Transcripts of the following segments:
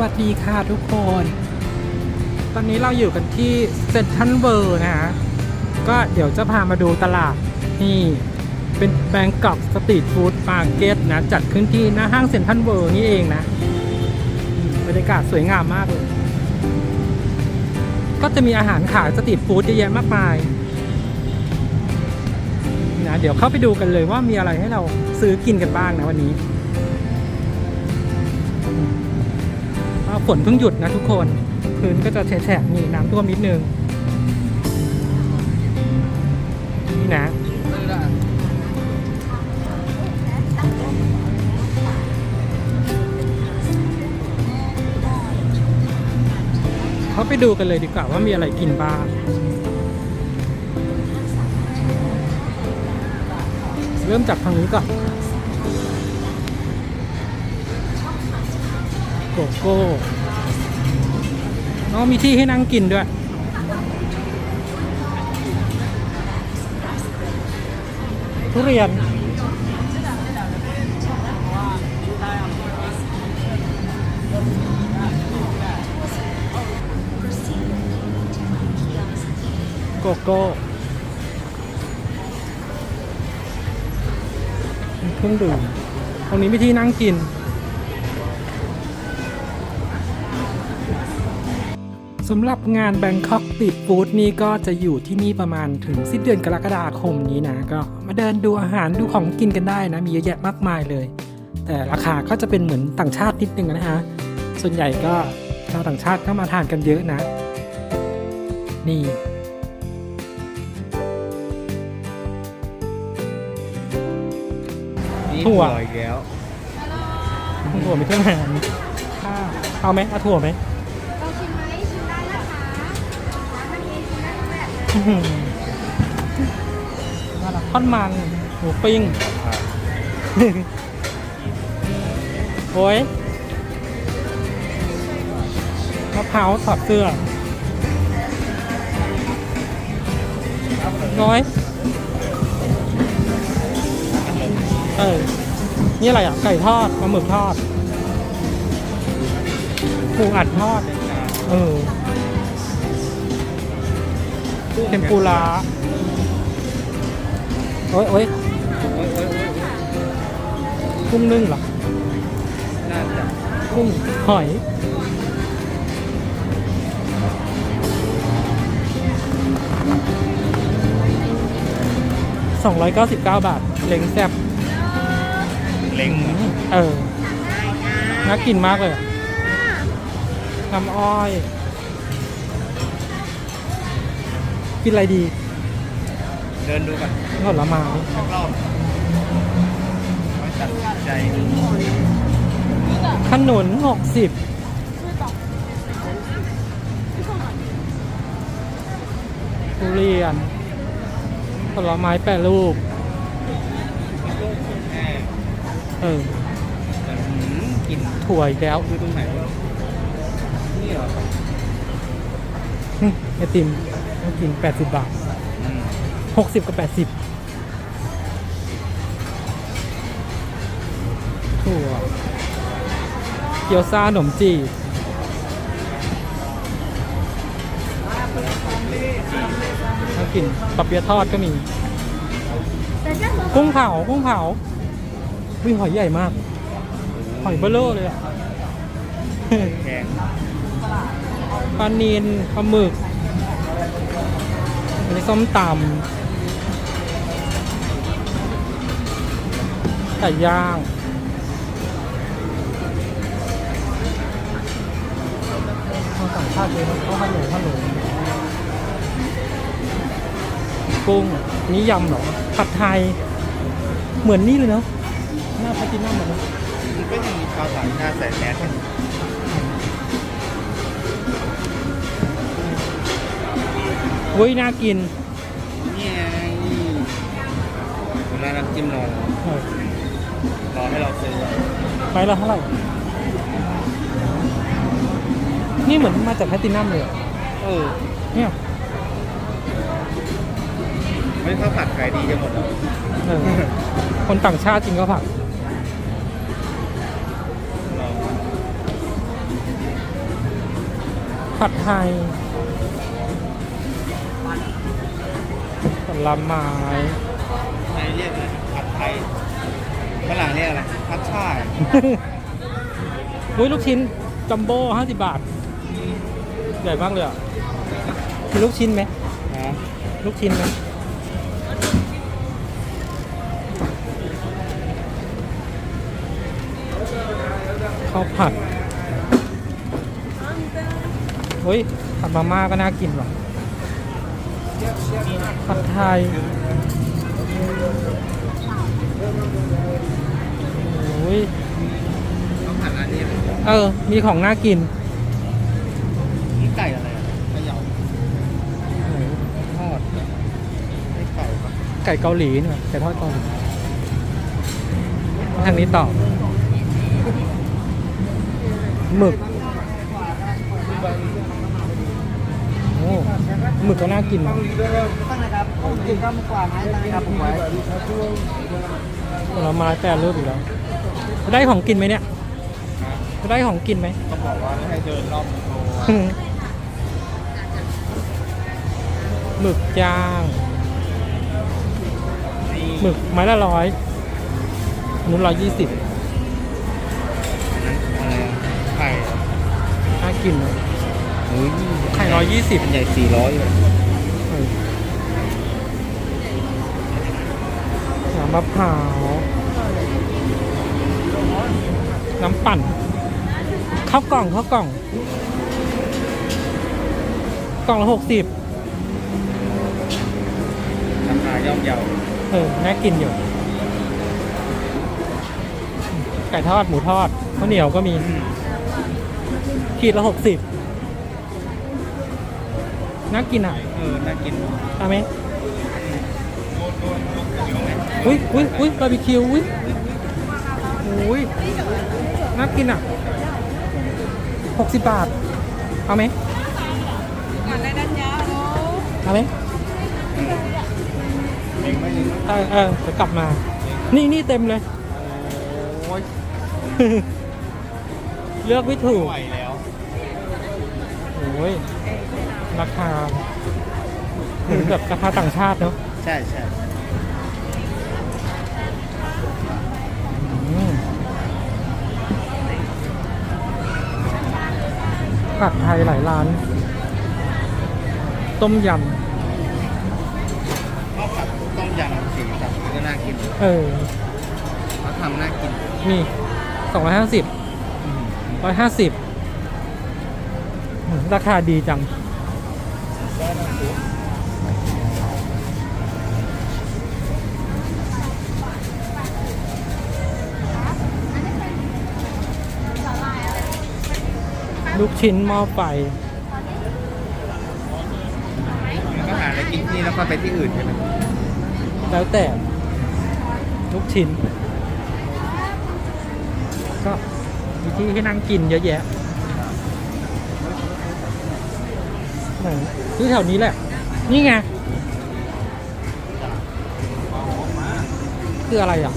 วัสดีค่ะทุกคน ตอนนี้เราอยู่กันที่เซนทรัลเวิร์นะฮะ ก็เดี๋ยวจะพามาดูตลาดนี่เป็นแบงกอกสตรีทฟู้ดมาร์เก็ตนะ จัดขึ้นที่หน้าห้างเซนทรัลเวิร์นี่เองนะบรรยากาศสวยงามมากเลย ก็จะมีอาหารขายสตรีทฟู้ดเยอะแยะมากมายนะเดี๋ยวเข้าไปดูกันเลยว่ามีอะไรให้เราซื้อกินกันบ้างนะวันนี้ อ่าฝนเพิ่งหยุดนะทุกคน พื้นก็จะแฉะมีน้ำท่วมนิดนึง นี่นะเขาไปดูกันเลยดีกว่าว่ามีอะไรกินบ้างเริ่มจากทางนี้ก่อน โกโก้น้องมีที่ให้นั่งกินด้วย ทุเรียน โกโก้เครื่องดื่มตรงนี้มีที่นั่งกิน สำหรับงาน Bangkok Street Food นี่ก็จะอยู่ที่นี่ประมาณถึงสิ้นเดือนกรกฎาคมนี้นะ ก็มาเดินดูอาหารดูของกินกันได้นะ มีเยอะแยะมากมายเลย แต่ราคาก็จะเป็นเหมือนต่างชาตินิดนึงนะฮะ ส่วนใหญ่ก็ชาวต่างชาติก็มาทานกันเยอะนะ นี่นี่ถั่วอีกแล้วถั่วมีเครื่องแหมข้าวเอาไหมเอาถั่วไหม ลองชิมไหมชิมได้นะคะร้านมันเองชิมได้ ทั้งแบบอื้อหือน่ารักท่อนมันหมูปิ้งโอ้ยมะพร้าวถอดเสื้อน้อย เออ นี่อะไรอะ ไก่ทอดปลาหมึกทอดปูอัดทอด เออ เทมปุระโอ้ยโอ้ยโอ๊ยโอ๊ยโอ๊ยโอ๊ยกุ้งนึ่งเหรอน่าจะกุ้งหอย299บาท เล้งแซ่บเล็งเออ น่ากินมากเลยอะน้ำอ้อย กินอะไรดี เดินดูกันผลไม้รอบๆไม่ตัดสินใจขนุนหกสิบทุเรียนผลไม้แปรรูป แม่เออ แต่หืมกลิ่นถั่วอีกแล้วคือตรงไหนวะนี่เหรอหึไอติม ต้องกิน80บาทอืม60กับ80ถั่วเกี๊ยวซ่าขนมจีบน่ากินปะเปี๊ยะทอดก็มี กุ้งเผากุ้งเผาวิ่งหอยใหญ่มาก หอยเบลเลอร์เลยอะแพงปลานีนปลาหมึก นี้ส้มตำไก่ย่างข้าวต่างชาติเลยนะข้าวฮัลโหลฮัลโหลกุ้งนี่ยำเหรอ ผัดไทย เหมือนนี่เลยเนาะหน้าพาตินัมเหมือนกันมันก็ยังมีชาวต่างชาติใส่แมสกัน เว้ยน่ากินนี่ไงร้านน้ำจิ้มรอเออรอให้เราซื้อไม้ละเท่าไหร่ นี่เหมือนมาจากแพลตตินัมเลยอะเออ เนี่ยไม่ข้าวผัดขายดีจะหมดแล้วเออคนต่างชาติจริงก็ผักรอผัดไทย ลไม้ไทยเรียกอะไรผัดไทยฝรั่งเรียกอะไรผัดชายอุ้ยลูกชิ้นจัมโบ้ห้าสิบบาท ใหญ่มากเลยอะมีลูกชิ้นไหมนะลูกชิ้นไหมข้าวผัดเฮ้ยผัดมาม่าก็น่ากินว่ะ ผัดไทยโอ้ยต้องผัดอันนี้เลยเออ มีของน่ากิน นี่ไก่อะไรอะเขย่าทอดไม่ไก่ปะไก่เกาหลีเนี่ยไก่ทอดเกาหลีทางนี้ต่อหมึกโอ้ หมึกก็น่ากินนะตั้งนะครับกินข้าวมันกว่าไม้ตั้งนะครับผมไว้ผลไม้แปรรูปอีกแล้วจะได้ของกินไหมเนี่ยจะได้ของกินไหมก็บอกว่าให้เดินรอบโลหมึกย่างนี่หมึกไม้ละร้อยอันนู้นร้อยยี่สิบอะไรอะไข่อะน่ากินนะเฮ้ยไข่ร้อ ยยี่สิบอันใหญ่สี่ร้อยเลยน้ำมะพร้าว น้ำปั่น ข้าวกล่องข้าวกล่อง กล่องละหกสิบราคาย่อมเยาเออ น่ากินอยู่ ไก่ทอด หมูทอดข้าวเหนียวก็มี ขีดละหกสิบ น่ากินอะ เออน่ากินเอาไหมอุ้ยอุ้ยอุ้ยบาร์บีคิวอุ้ยอุ้ยน่ากินอะหกสิบบาท เอาไหมเอาไหมเองไม่เองเออเออเดี๋ยวกลับมา นี่นี่เต็มเลย โอ้ยเลือกไม่ถูไม่กไหวแล้วโอ้ย ราคาเหมือนแบบราคาต่างชาติเนาะใช่ใช่อืมผัดไทยหลายร้าน ต้มยข้าวผัดต้มยำสีสันก็น่ากินำเออเขาทำน่ากิน นี่สองร้อยห้าสิบร้อยห้าสิบราคาดีจัง ลูกชิ้นหม้อไฟมันก็หาอะไรกินที่นี่แล้วก็ไปที่อื่นใช่ไหมแล้วแต่ลูกชิ้น ก็มีที่ให้นั่งกินเยอะแยะ ไหนที่แถวนี้แหละ นี่ไง คืออะไรอะ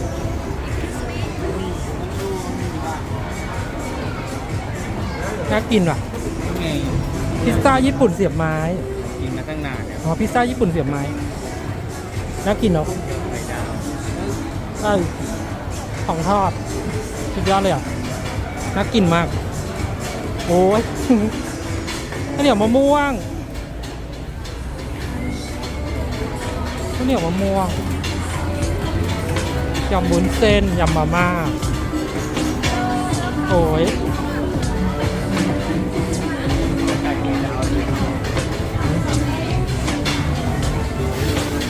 น่ากินว่ะ ไงพิซซ่าญี่ปุ่นเสียบไม้ กินมาตั้งนานเนี่ยอ๋อ พิซซ่าญี่ปุ่นเสียบไม้ น่ากินเนาะไข่ดาวใช่ของทอด สุดยอดเลยอะ น่ากินมาก โอ้ย ข้าวเหนียวมะม่วง เหนียวมะม่วงยำบุนเส้นยำมาม่า โอ้ยไก่ดาวเลย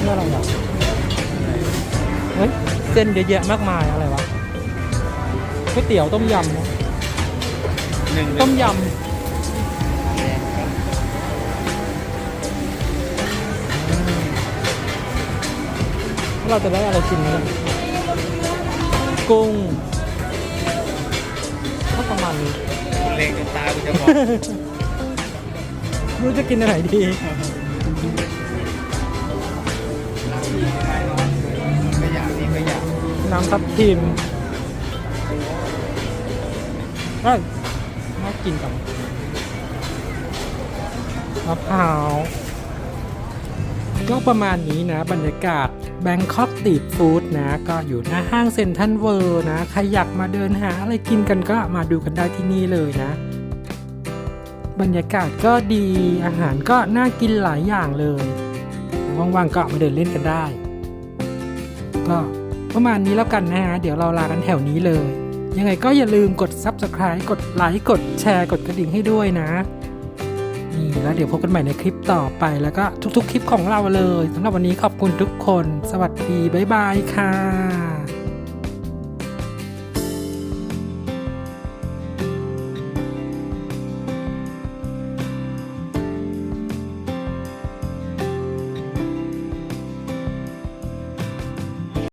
นี่อะไรอะเฮ้ย เส้นเยอะแยะมากมายอะไรวะก๋วยเตี๋ยวต้มยำนะหนึ่งต้มยำ เราจะได้อะไรกินไหมเนี่ยกุ้งก็ประมาณนี้คุณเลงจนตาคุณจะบอกไม่รู้จะกินอะไรดีไม่อยากนี่ไม่อยากน้ำทับทิมเอ้ยน่ากินจังมะพร้าวก็ประมาณนี้นะบรรยากาศ แบงคอกตีดฟู้ดนะ ก็อยู่หน้าห้างเซ็นทรัลเวิร์นะ ใครอยากมาเดินหาอะไรกินกันก็มาดูกันได้ที่นี่เลยนะ บรรยากาศก็ดีอาหารก็น่ากินหลายอย่างเลย ว่างๆก็มาเดินเล่นกันได้ ก็ประมาณนี้แล้วกันนะฮะ เดี๋ยวเราลากันแถวนี้เลย ยังไงก็อย่าลืมกด Subscribe กดไลค์กดแชร์กดกระดิ่งให้ด้วยนะ แล้วเดี๋ยวพบกันใหม่ในคลิปต่อไป แล้วก็ทุกๆ คลิปของเราเลยสำหรับวันนี้ขอบคุณทุกคน สวัสดีบ๊ายบายค่ะ